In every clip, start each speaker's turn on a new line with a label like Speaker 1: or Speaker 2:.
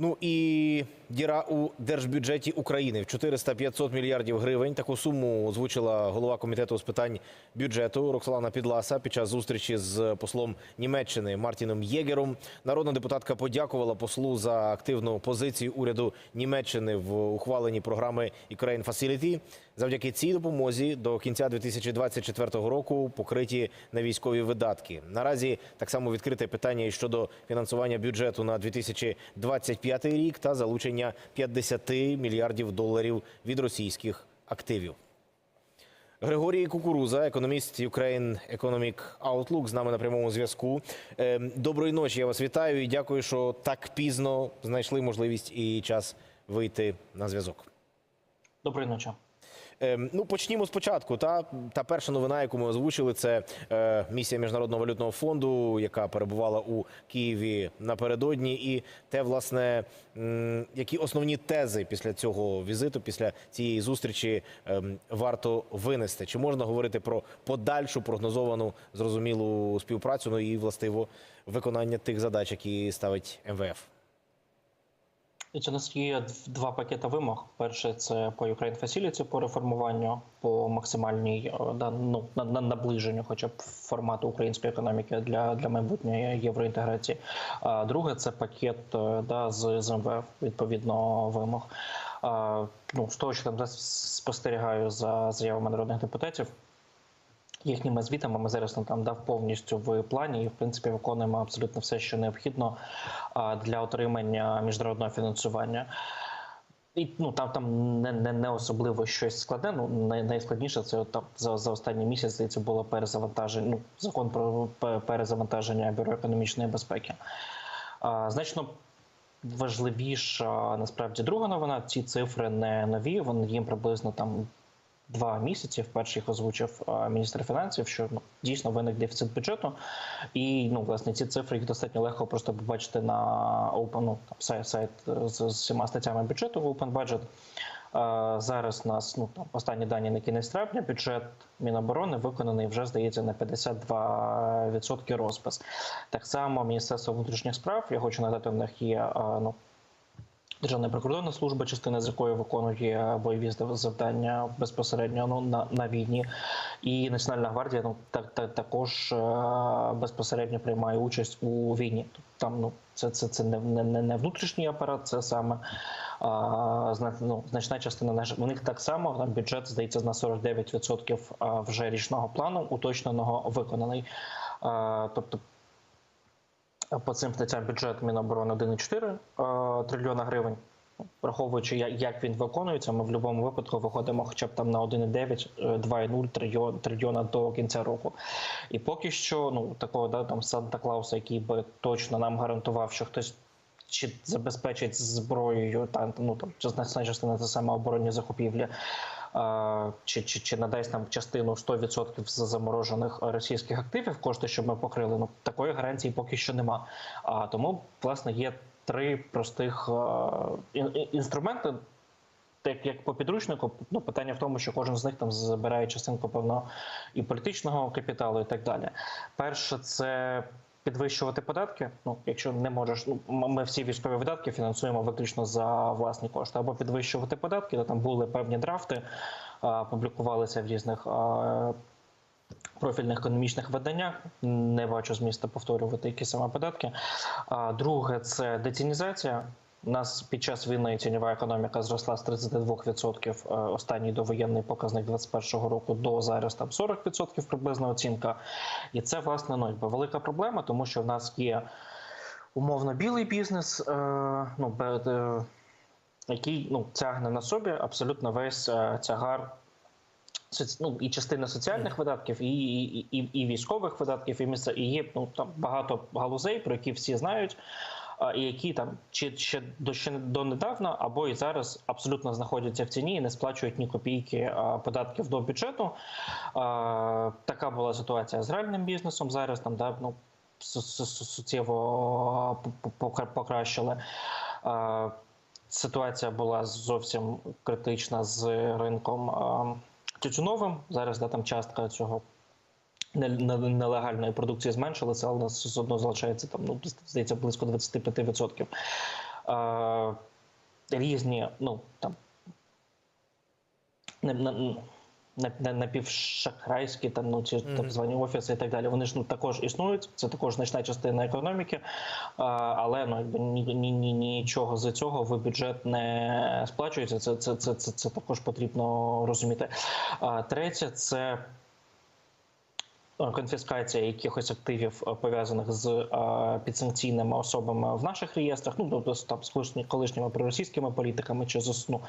Speaker 1: Ну і діра у держбюджеті України в 400-500 мільярдів гривень. Таку суму озвучила голова комітету з питань бюджету Роксолана Підласа під час зустрічі з послом Німеччини Мартіном Єгером. Народна депутатка подякувала послу за активну позицію уряду Німеччини в ухваленні програми Ukraine Facility. Завдяки цій допомозі до кінця 2024 року покриті на військові видатки. Наразі так само відкрите питання щодо фінансування бюджету на 2025 рік та залучення 50 мільярдів доларів від російських активів. Григорій Кукуруза, економіст Ukraine Economic Outlook, з нами на прямому зв'язку. Ем, Доброї ночі, я вас вітаю і дякую, що так пізно знайшли можливість і час вийти на зв'язок.
Speaker 2: Доброї ночі.
Speaker 1: Ем, Ну, почнімо спочатку. Та, та перша новина, яку ми озвучили, це е, місія Міжнародного валютного фонду, яка перебувала у Києві напередодні. І те, власне, які основні тези після цього візиту, після цієї зустрічі ем, варто винести? Чи можна говорити про подальшу прогнозовану зрозумілу співпрацю? Ну і властиво виконання тих задач, які ставить МВФ?
Speaker 2: І У нас є два пакети вимог. Перше це по Ukraine Facility, по реформуванню, по максимальній е, ну, на, на наближенню, хоча б формату української економіки для, для майбутньої євроінтеграції. А друге це пакет е, да, з, з МВФ, відповідно вимог. А, ну, з того, що там спостерігаю за заявами народних депутатів. Їхніми звітами ми зараз там дав повністю в плані і в принципі виконуємо абсолютно все, що необхідно для отримання міжнародного фінансування. І ну там там не, не, не особливо щось складне. Ну най, найскладніше це там за, за останній місяць здається було перезавантаження. Ну закон про перезавантаження бюро економічної безпеки. А, значно важливіша насправді друга новина. Ці цифри не нові. Вони їм приблизно там два місяці. Вперше їх озвучив міністр фінансів, що ну, дійсно виник дефіцит бюджету. І ну, власне, ці цифри їх достатньо легко просто побачити на Open, ну, там, сайт, сайт з, всіма статтями бюджету Open Budget. Зараз нас ну там останні дані на кінець травня. Бюджет Міноборони виконаний вже здається на 52% розпис. Так само Міністерство внутрішніх справ. Я хочу надати в них є ну Державна прикордонна служба, частина з якої виконує бойові зав- завдання безпосередньо ну, на, на війні, і Національна гвардія ну так, так також е, безпосередньо приймає участь у війні. Там ну це це, це не, не, не внутрішній апарат, це саме а, ну, значна частина. У них так само там бюджет здається на 49% а, вже річного плану, уточненого виконаний. А, тобто по цим статтям бюджет Міноборони 1,4 е, трильйона гривень. Враховуючи, як він виконується, ми в будь-якому випадку виходимо хоча б там на 1,9, е, 2,0 трильйон, трильйона до кінця року. І поки що, ну такого да, там Санта Клауса, який би точно нам гарантував, що хтось чи забезпечить зброєю, та ну там значна частина це саме оборонні закупівлі, чи, чи, чи надасть нам частину 100% з заморожених російських активів, кошти, щоб ми покрили. Ну такої гарантії поки що нема. А тому, власне, є три простих ін- ін- інструменти. Так як по підручнику, ну питання в тому, що кожен з них там забирає частинку певного і політичного капіталу, і так далі. Перше, це підвищувати податки. Ну, якщо не можеш, ну ми всі військові видатки фінансуємо виключно за власні кошти, або підвищувати податки, то там були певні драфти, а, публікувалися в різних. а, Профільних економічних виданнях не бачу змісту повторювати які саме податки. А друге це децінізація. У нас під час війни тіньова економіка зросла з 32% е, останній довоєнний показник 2021 року до зараз там 40% приблизна оцінка. І це власне ну, велика проблема, тому що в нас є умовно білий бізнес, е, ну, е, який ну, тягне на собі абсолютно весь е, тягар ну, і частина соціальних видатків, і, і, і, і військових видатків, і місце, і є ну, там багато галузей, про які всі знають, які там чи ще до ще донедавна, або і зараз абсолютно знаходяться в ціні і не сплачують ні копійки податків до бюджету. Така була ситуація з гральним бізнесом. Зараз там да, ну, су- су- су- суттєво по- по- покращили. Ситуація була зовсім критична з ринком тютюновим. Зараз да, там частка цього нелегальної продукції зменшилася, але у нас все одно залишається там, ну, здається, близько 25%. е, різні, ну там не, напівшахрайські там, ну, ці так звані офіси і так далі. Вони ж ну, також існують, це також значна частина економіки, але ну, якби, ні, ні, ні, нічого з цього в бюджет не сплачується. Це, це, це, це, це також потрібно розуміти. Третє, це конфіскація якихось активів е, пов'язаних з е, підсанкційними особами в наших реєстрах, ну тобто там з колишніми проросійськими політиками чи з ну,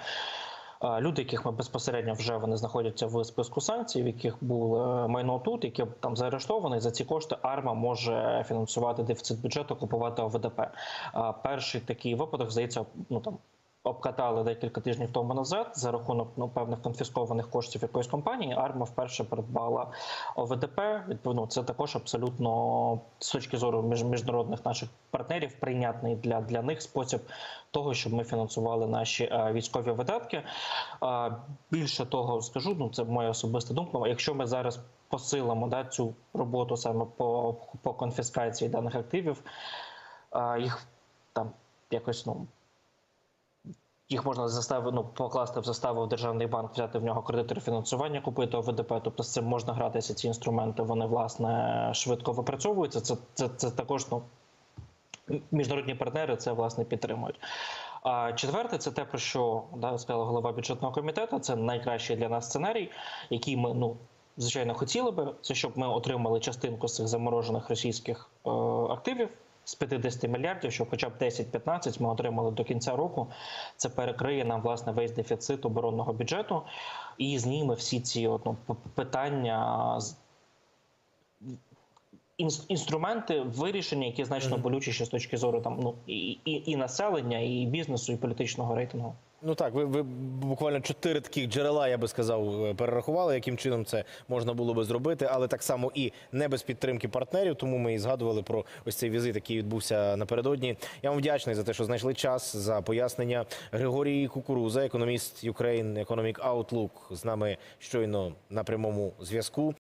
Speaker 2: е, люди, яких ми безпосередньо вже вони знаходяться в списку санкцій, в яких було майно тут, яке там заарештоване. За ці кошти АРМА може фінансувати дефіцит бюджету, купувати ОВДП. Перший такий випадок здається, ну там. Обкатали декілька тижнів тому назад за рахунок ну, певних конфіскованих коштів якоїсь компанії. Арма вперше придбала ОВДП. Відповідно, це також абсолютно з точки зору між, міжнародних наших партнерів прийнятний для, для них спосіб того, щоб ми фінансували наші е, військові видатки. Е, більше того, скажу, ну це моя особиста думка. Якщо ми зараз посилимо да, цю роботу саме по, по конфіскації даних активів, е, їх там якось ну. Їх можна заставити, ну, покласти в заставу в державний банк, взяти в нього кредит рефінансування, купити ОВДП. Тобто з цим можна гратися. Ці інструменти вони власне швидко випрацьовуються. Це це, це також ну, міжнародні партнери це власне підтримують. А четверте, це те, про що да, сказала голова бюджетного комітету. Це найкращий для нас сценарій, який ми ну. Звичайно, хотіли би, це щоб ми отримали частинку з цих заморожених російських е, активів з 50 мільярдів, що хоча б 10-15 ми отримали до кінця року. Це перекриє нам власне весь дефіцит оборонного бюджету і зніме всі ці ну, питання з- інструменти вирішення, які значно болючіші з точки зору там ну і, і, і населення, і бізнесу, і політичного рейтингу.
Speaker 1: Ну так, ви, ви буквально чотири таких джерела, я би сказав, е, перерахували, яким чином це можна було би зробити, але так само і не без підтримки партнерів. Тому ми і згадували про ось цей візит, який відбувся напередодні. Я вам вдячний за те, що знайшли час за пояснення. Григорій Кукуруза, економіст Ukraine Economic Outlook, з нами щойно на прямому зв'язку.